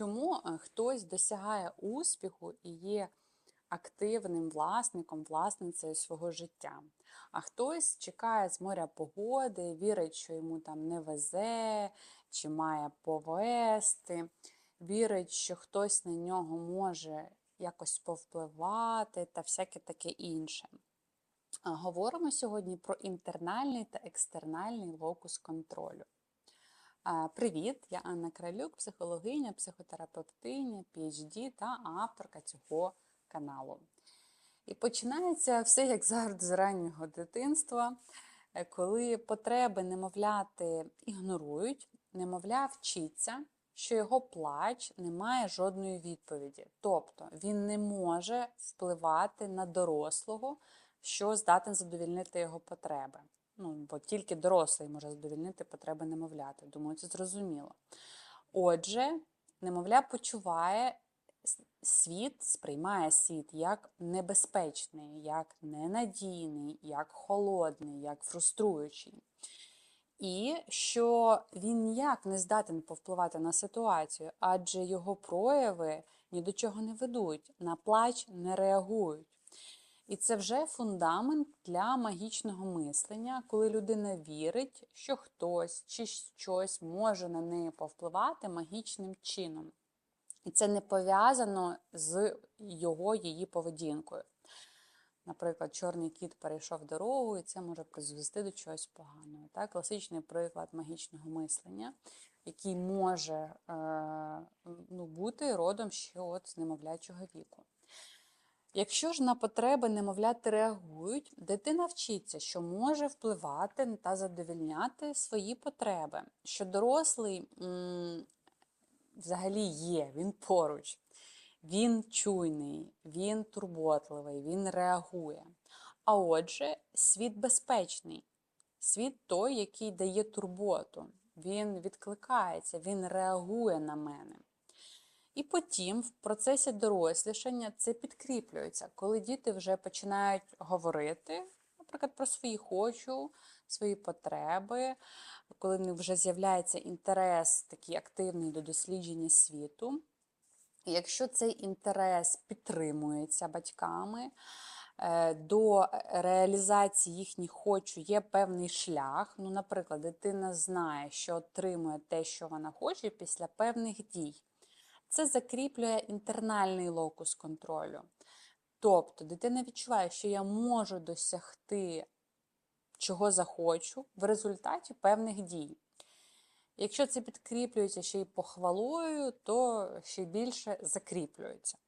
чому е, хтось досягає успіху і є активним власником, власницею свого життя. А хтось чекає з моря погоди, вірить, що йому там не везе, чи має повести, вірить, що хтось на нього може якось повпливати та всяке таке інше. Говоримо сьогодні про інтернальний та екстернальний локус контролю. Привіт, я Анна Кралюк, психологиня, психотерапевтиня, PhD та авторка цього каналу. І починається все, як завжди, з раннього дитинства, е, коли потреби немовляти ігнорують, немовля вчиться, що його плач не має жодної відповіді. Тобто він не може впливати на дорослого, що здатен задовільнити його потреби. Ну, бо тільки дорослий може задовільнити потреби немовляти. Думаю, це зрозуміло. Отже, немовля почуває світ, сприймає світ як небезпечний, як ненадійний, як холодний, як фруструючий. І що він ніяк не здатен повпливати на ситуацію, адже його прояви ні до чого не ведуть, на плач не реагують. І це вже фундамент для магічного мислення, коли людина вірить, що хтось чи щось може на неї повпливати магічним чином. І це не пов'язано з його її поведінкою. Наприклад, чорний кіт перейшов дорогу, і це може призвести до чогось поганого. Так? Класичний приклад магічного мислення, який може е, ну, бути родом ще от з немовлячого віку. Якщо ж на потреби немовляти реагують, дитина вчиться, що може впливати та задовільняти свої потреби, що дорослий взагалі є, він поруч, він чуйний, він турботливий, він реагує. А отже, світ безпечний, світ той, який дає турботу, він відкликається, він реагує на мене. І потім в процесі дорослішання це підкріплюється, коли діти вже починають говорити, наприклад, про свої хочу, свої потреби, коли в них вже з'являється інтерес такий активний до дослідження світу. І якщо цей інтерес підтримується батьками, е, до реалізації їхніх хочу є певний шлях. Ну, Наприклад, дитина знає, що отримує те, що вона хоче, після певних дій. Це закріплює інтернальний локус контролю. Тобто дитина відчуває, що я можу досягти чого захочу в результаті певних дій. Якщо це підкріплюється ще й похвалою, то ще більше закріплюється.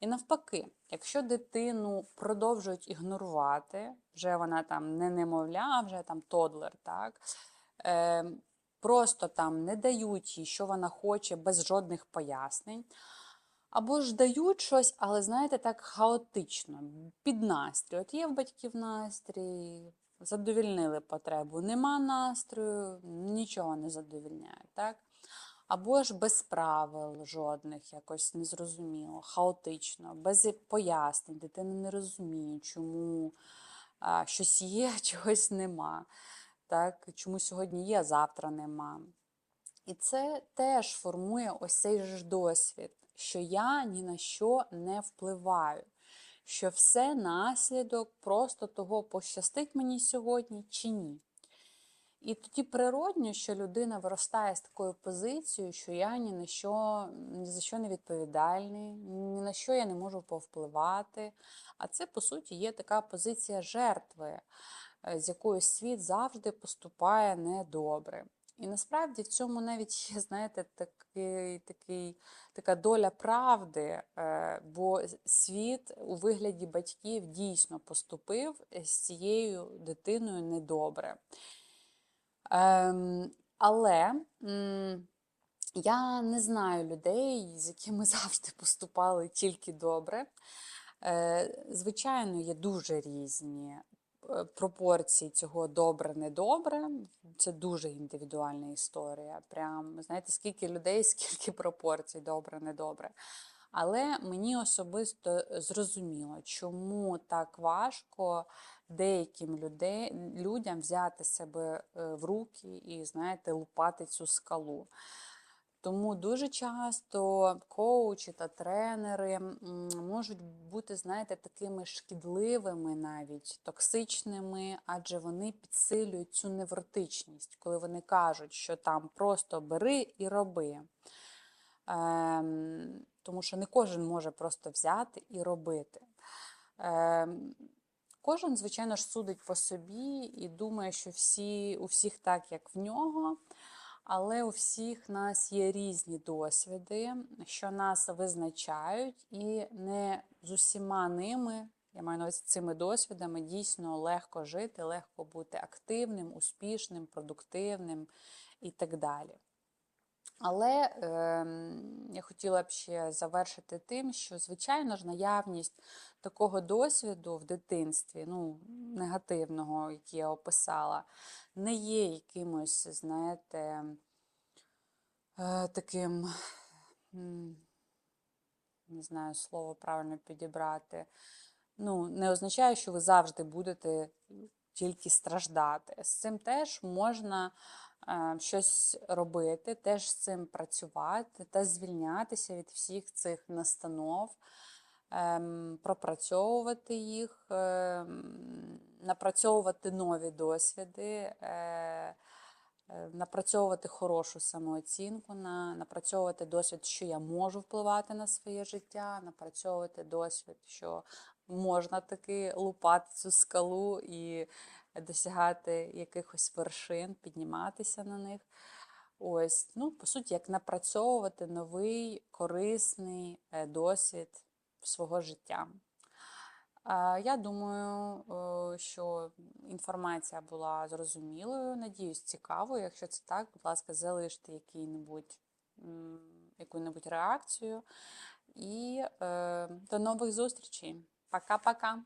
І навпаки, якщо дитину продовжують ігнорувати, вже вона там не немовля, вже там тодлер, так, е, просто там не дають їй, що вона хоче, без жодних пояснень. Або ж дають щось, але, знаєте, так хаотично, під настрій. От є в батьків настрій, задовільнили потребу, нема настрою, нічого не задовільняє. так? Або ж без правил жодних, якось незрозуміло, хаотично, без пояснень, дитина не розуміє, чому щось є, чогось нема так? чому сьогодні є, а завтра нема. І це теж формує ось цей ж досвід, що я ні на що не впливаю, що все наслідок просто того, пощастить мені сьогодні чи ні. І тоді природньо, що людина виростає з такою позицією, що я ні на що, ні за що не відповідальний, ні на що я не можу повпливати. А це, по суті, є така позиція жертви. Е, з якою світ завжди поступає недобре. І насправді в цьому навіть є, знаєте, такий, такий, така доля правди, е, бо світ у вигляді батьків дійсно поступив з цією дитиною недобре. Ем, але я не знаю людей, з якими завжди поступали тільки добре. Е, звичайно, є дуже різні Е, пропорції цього добре-недобре. Це дуже індивідуальна історія. Прям, знаєте, скільки людей, скільки пропорцій, добре-недобре. Але мені особисто зрозуміло, чому так важко деяким людей, людям взяти себе е, в руки і, знаєте, лупати цю скалу. Тому дуже часто коучі та тренери можуть бути, знаєте, такими шкідливими, навіть токсичними, адже вони підсилюють цю невротичність, коли вони кажуть, що там просто бери і роби. Ем, тому що не кожен може просто взяти і робити. Ем, кожен, звичайно ж, судить по собі і думає, що всі, у всіх так, як в нього. Але у всіх нас є різні досвіди, що нас визначають, і не з усіма ними, я маю на увазі цими досвідами, дійсно легко жити, легко бути активним, успішним, продуктивним і так далі. Але е, я хотіла б ще завершити тим, що, звичайно ж, наявність такого досвіду в дитинстві, ну, негативного, який я описала, не є якимось, знаєте, е, таким, не знаю, слово правильно підібрати. Ну, не означає, що ви завжди будете тільки страждати. З цим теж можна щось робити, теж з цим працювати та звільнятися від всіх цих настанов, ем, пропрацьовувати їх, ем, напрацьовувати нові досвіди. е, е, Напрацьовувати хорошу самооцінку, на, напрацьовувати досвід, що я можу впливати на своє життя, напрацьовувати досвід, що можна таки лупати цю скалу і досягати якихось вершин, підніматися на них. Ось, ну, по суті, як напрацьовувати новий корисний е, досвід свого життя. Я думаю, що інформація була зрозумілою, надіюсь, цікавою. Якщо це так, будь ласка, залиште який-небудь, яку-небудь реакцію. І е, до нових зустрічей. Пока-пока!